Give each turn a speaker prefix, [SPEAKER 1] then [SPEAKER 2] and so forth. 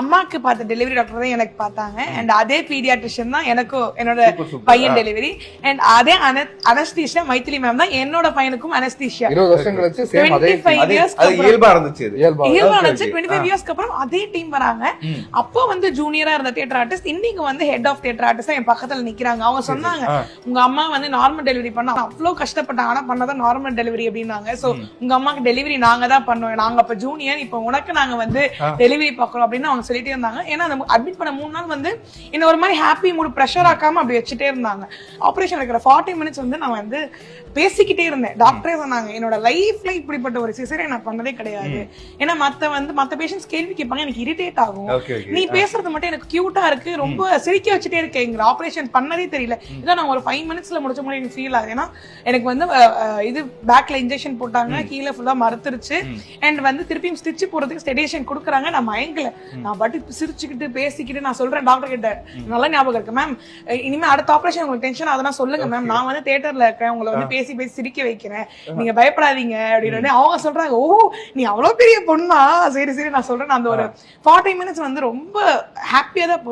[SPEAKER 1] அம்மாக்கு பார்த்த delivery doctor தான் எனக்கு பார்த்தாங்க. அண்ட் அதே பீடியாட்ரிஷியன் தான் எனக்கும் என்னோட. பையன் டெலிவரி அண்ட் அதே அனஸ்தீஷியா மைத்திலி மேம் தான் என்னோட பையனுக்கும் அனஸ்தீஷியா
[SPEAKER 2] இருபது வருஷம் கழிச்சு சேம் அதே
[SPEAKER 1] 25
[SPEAKER 3] அது
[SPEAKER 1] years
[SPEAKER 3] அது இயல்பா இருந்துச்சு
[SPEAKER 2] இயல்பா
[SPEAKER 1] இருந்துச்சு. டுவெண்ட்டி ஃபைவ் இயர்ஸ்க்கு அப்புறம் அதே டீம் வராங்க. அப்போ வந்து ஜூனியரா இருந்த தியேட்டர் ஆர்டிஸ்ட் இன்னைக்கு வந்து ஹெட் ஆஃப் தியேட்டர் ஆர்டிஸ்ட் என் பக்கத்துல நிக்கிறாங்க. அவங்க சொன்னாங்க. உங்க அம்மா வந்து நார்மல் டெலிவரி பண்ணா அவ்வளவு கஷ்டப்பட்டாங்க. ஆனா பண்ணதான் நார்மல் டெலிவரி அப்படின்னாங்க. சோ உங்க அம்மாக்கு டெலிவரி நாங்க தான் பண்ணோம். நாங்க அப்ப ஜூனியர் இப்ப உனக்கு நாங்க வந்து டெலிவரி பாக்குறோம் அப்படின்னு அவங்க சொல்லிட்டே இருந்தாங்க. ஏன்னா அந்த அட்மிட் பண்ண மூணு நாள் வந்து என்ன ஒரு மாதிரி ஹாப்பி மூடு ப்ரெஷர் ஆக்காம அப்படி வச்சுட்டே இருந்தாங்க. ஆபரேஷன் இருக்கிற ஃபார்ட்டி மினிட்ஸ் வந்து நான் வந்து பேசிக்கிட்டே இருந்தேன். டாக்டரே சொன்னாங்க என்னோட லைஃப்ல இப்படிப்பட்ட ஒரு சிசரை நான் பண்ணதே கிடையாது. ஏன்னா மத்த வந்து மத்த பேஷண்ட்ஸ் கேள்வி கேட்பாங்க எனக்கு இரிட்டேட் ஆகும். நீ பேசுறது மட்டும் எனக்கு கியூட்டா இருக்கு. ரொம்ப சிரிக்க வச்சுட்டே இருக்கு எங்க ஆபரேஷன் பண்ணதே தெரியல. இதான் நான் ஒரு ஃபைவ் மினிட்ஸ்ல முடிச்ச மாதிரி எனக்கு ஃபீல் ஆகுது. ஏன்னா எனக்கு வந்து இது பேக்ல இன்ஜெக்ஷன் போட்டாங்க. கீழே ஃபுல்லா மறுத்துருச்சு. அண்ட் வந்து திருப்பியும் ஸ்டிச் போடுறதுக்கு ஸ்டெடேஷன் கொடுக்குறாங்க. நான் மயங்கல. நான் பாட்டு சிரிச்சுக்கிட்டு பேசிக்கிட்டு நான் சொல்றேன் டாக்டர் கிட்ட. நல்லா ஞாபகம் இருக்கு மேம் இனிமே அடுத்த ஆபரேஷன் உங்களுக்கு டென்ஷன் அதெல்லாம் சொல்லுங்க மேம் நான் வந்து தியேட்டர்ல இருக்கேன். உங்களை வந்து பேசி பேசி சிரிக்க வைக்கிறேன். நீங்க பயப்படாதீங்க அப்படின்னு அவங்க சொல்றாங்க ஓ நீ அவ்வளவு பெரிய பொண்ணா? சரி சரி நான் சொல்றேன். அந்த ஒரு ஃபார்ட்டி மினிட்ஸ் வந்து ரொம்ப ஹாப்பியா தான்